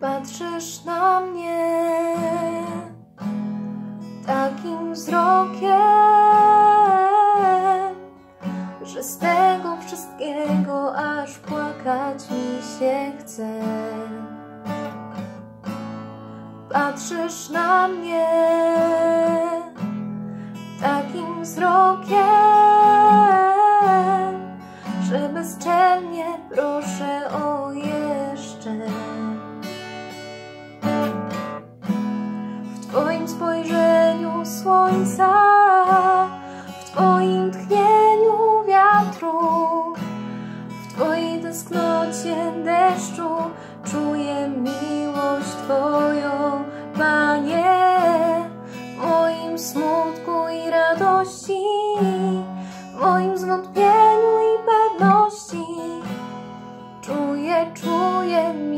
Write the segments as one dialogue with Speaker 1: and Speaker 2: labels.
Speaker 1: Patrzysz na mnie takim wzrokiem, że z tego wszystkiego aż płakać mi się chce. Patrzysz na mnie takim wzrokiem, słońca, w Twoim tchnieniu wiatru, w Twojej tęsknocie deszczu czuję miłość Twoją, Panie, w moim smutku i radości, w moim zwątpieniu i pewności. Czuję, czuję miłość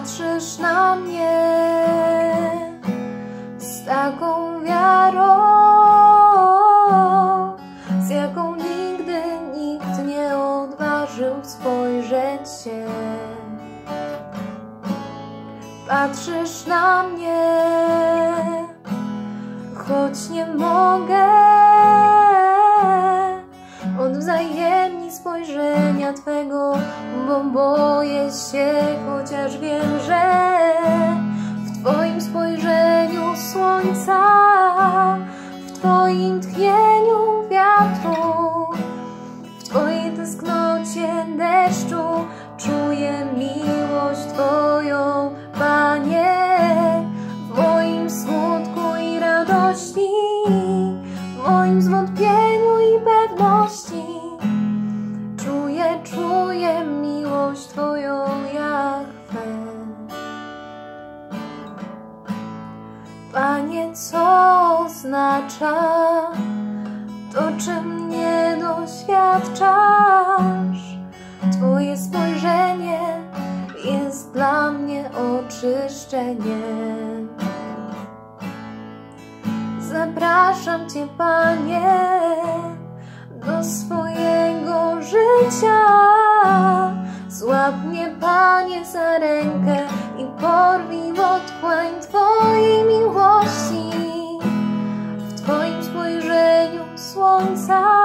Speaker 1: Patrzysz na mnie z taką wiarą, z jaką nigdy nikt nie odważył spojrzeć się. Patrzysz na mnie, choć nie mogę odwzajemni spojrzenia Twego, bo boję się, chociaż wiem, że w Twoim spojrzeniu słońca, w Twoim tchnieniu wiatru, w Twojej tęsknocie deszczu czuję miłość Twoją, Panie, w moim smutku i radości, w moim zwątpieniu i pewności. Co oznacza to, czym nie doświadczasz? Twoje spojrzenie jest dla mnie oczyszczeniem. Zapraszam Cię, Panie, spojrzeniu słońca,